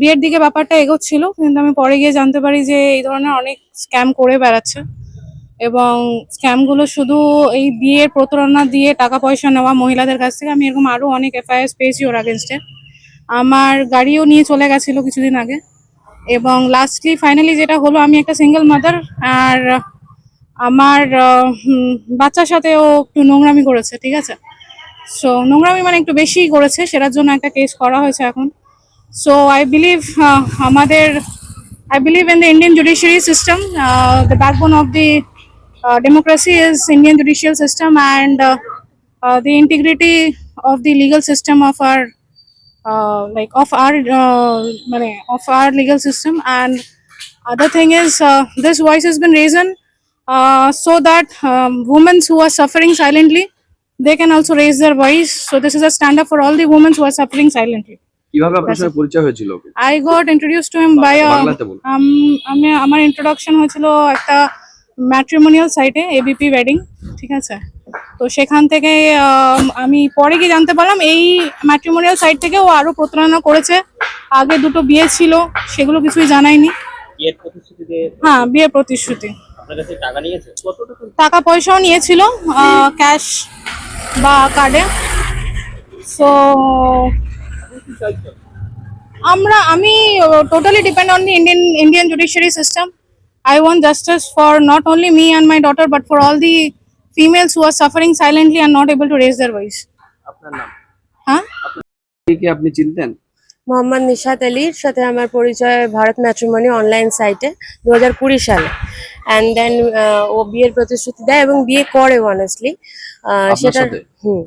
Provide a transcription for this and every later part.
বিয়ের দিকে ব্যাপারটা এগোচ্ছিল, কিন্তু আমি পরে গিয়ে জানতে পারি যে এই ধরনের অনেক স্ক্যাম করে বেড়াচ্ছে। এবং স্ক্যামগুলো শুধু এই বিয়ের প্রতারণা দিয়ে টাকা পয়সা নেওয়া মহিলাদের কাছ থেকে, আমি এরকম আরও অনেক এফআইআর পেয়েছি ওর আগেনস্টে আমার গাড়িও নিয়ে চলে গেছিল কিছুদিন আগে। এবং লাস্টলি ফাইনালি যেটা হলো, আমি একটা সিঙ্গেল মাদার আর আমার বাচ্চার সাথেও একটু নোংরামি করেছে, ঠিক আছে? সো নোংরামি মানে একটু বেশি করেছে, সেটার জন্য একটা কেস করা হয়েছে এখন। So I believe uh, Amader, I believe in the Indian judiciary system. Uh, the backbone of the uh, democracy is Indian judicial system and uh, uh, the integrity of the legal system of our uh, like of our uh, of our legal system and other thing is uh, this voice has been raised uh, so that um, women who are suffering silently they can also raise their voice so this is a stand up for all the women who are suffering silently কীভাবে আপনার সঙ্গে পরিচয় হয়েছিল ওকে? I got introduced to him by a বাংলাতে বলুন। um, আমি আমার introduction হয়েছিল একটা ম্যাট্রিমোনিয়াল সাইটে এবিপি ওয়েডিং ঠিক আছে? তো সেখান থেকে আমি পরে গিয়ে জানতে পারলাম এই ম্যাট্রিমোনিয়াল সাইট থেকে ও আরও প্রতারণা করেছে। আগে দুটো বিয়ে ছিল সেগুলো কিছুই জানায়নি। হ্যাঁ বিয়ে প্রতিশ্রুতি। আপনার কাছে টাকা নিয়েছে? কত টাকা টাকা পয়সাও নিয়েছিল ক্যাশ বা কার্ডে সো আমরা আমি totally depend on the Indian Indian judiciary system I want justice for not only me and my daughter but for all the females who are suffering silently and not able to raise their voice আপনার নাম? হ্যাঁ কি আপনি চিনতেন? মোহাম্মদ নিশাত আলীর সাথে আমার পরিচয় Bharat matrimony online সাইটে দু হাজার কুড়ি সালে। অ্যান্ড দেন ও বিয়ের প্রতিশ্রুতি দেয় এবং বিয়ে করে অনেস্টলি সেটা হুম।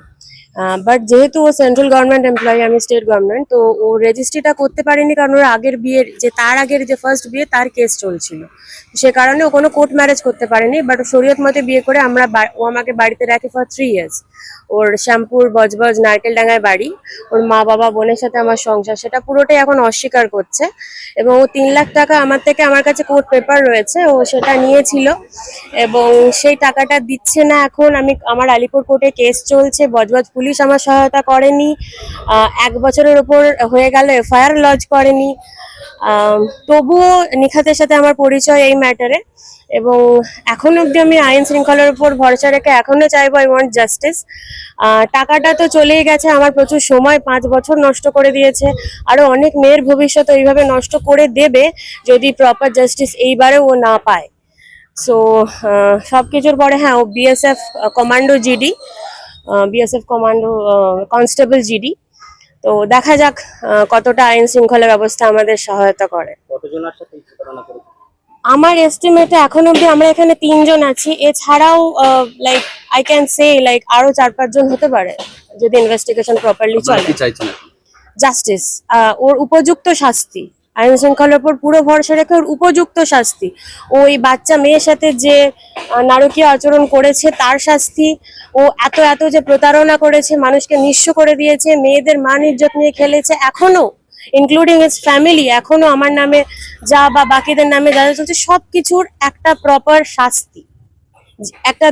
বাট যেহেতু ও সেন্ট্রাল গভর্নমেন্ট এমপ্লয়ি আমি স্টেট গভর্নমেন্ট তো ও রেজিস্ট্রিটা করতে পারেনি কারণ ওর আগের বিয়ের যে তার আগের যে ফার্স্ট বিয়ে, তার কেস চলছিল। সে কারণে ও কোনো কোর্ট ম্যারেজ করতে পারেনি বাট শরীয়ত মতে বিয়ে করে আমরা ও আমাকে বাড়িতে রাখে ফর থ্রি ইয়ার্স ওর শ্যামপুর, বজবজ, নারকেল ডাঙ্গায় বাড়ি, ওর মা বাবা, বোনের সাথে আমার সংসার, সেটা পুরোটাই এখন অস্বীকার করছে। এবং ও তিন লাখ টাকা আমার থেকে আমার কাছে কোর্ট পেপার রয়েছে, ও সেটা নিয়েছিল। এবং সেই টাকাটা দিচ্ছে না এখন, আমি, আমার আলিপুর কোর্টে কেস চলছে, বজবজ পুলিশ আমার সহায়তা করেনি। এক বছরের ওপর হয়ে গেল, এফআইআর লজ করেনি। তবুও নিখাতের সাথে আমার পরিচয় এই ম্যাটারে এবং এখন অবধি আমি আইন শৃঙ্খলার উপর ভরসা রেখে এখনও চাইব আই ওয়ান্ট জাস্টিস টাকাটা তো চলেই গেছে, আমার প্রচুর সময়, পাঁচ বছর নষ্ট করে দিয়েছে। আরও অনেক মেয়ের ভবিষ্যৎ এইভাবে নষ্ট করে দেবে যদি প্রপার জাস্টিস এইবারে ও না পায়। সো সব কিছুর পরে হ্যাঁ ও BSF commando GD BSF commando constable GD তো দেখা যাক কতটা আইন শৃঙ্খলা ব্যবস্থা আমাদের সহায়তা করে। আমার এস্টিমেটে এখন অব্দি আমরা এখানে তিনজন আছি। এছাড়াও like I can say like আরও চার পাঁচজন হতে পারে যদি ইনভেস্টিগেশন প্রপারলি চলে। জাস্টিস ওর উপযুক্ত শাস্তি আইন শৃঙ্খলার উপর পুরো ভরসা রেখে ওর উপযুক্ত শাস্তি। ওই বাচ্চা মেয়ের সাথে যে নারকীয় আচরণ করেছে, তার শাস্তি ও এত এত যে প্রতারণা করেছে, মানুষকে নিঃস্ব করে দিয়েছে, মেয়েদের মান ইজ্জত নিয়ে খেলেছে, এখনও ইনক্লুডিং ইটস ফ্যামিলি এখনও আমার নামে যা বা বাকিদের নামে যা যা চলছে, সবকিছুর একটা প্রপার শাস্তি, একটা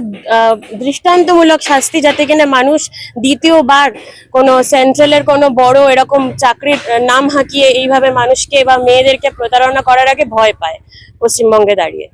দৃষ্টান্তমূলক শাস্তি যাতে কিনা মানুষ দ্বিতীয়বার কোনো সেন্ট্রালের কোনো বড় এরকম চাকরির নাম হাঁকিয়ে এইভাবে মানুষকে বা মেয়েদেরকে প্রতারণা করার আগে ভয় পায় পশ্চিমবঙ্গে দাঁড়িয়ে।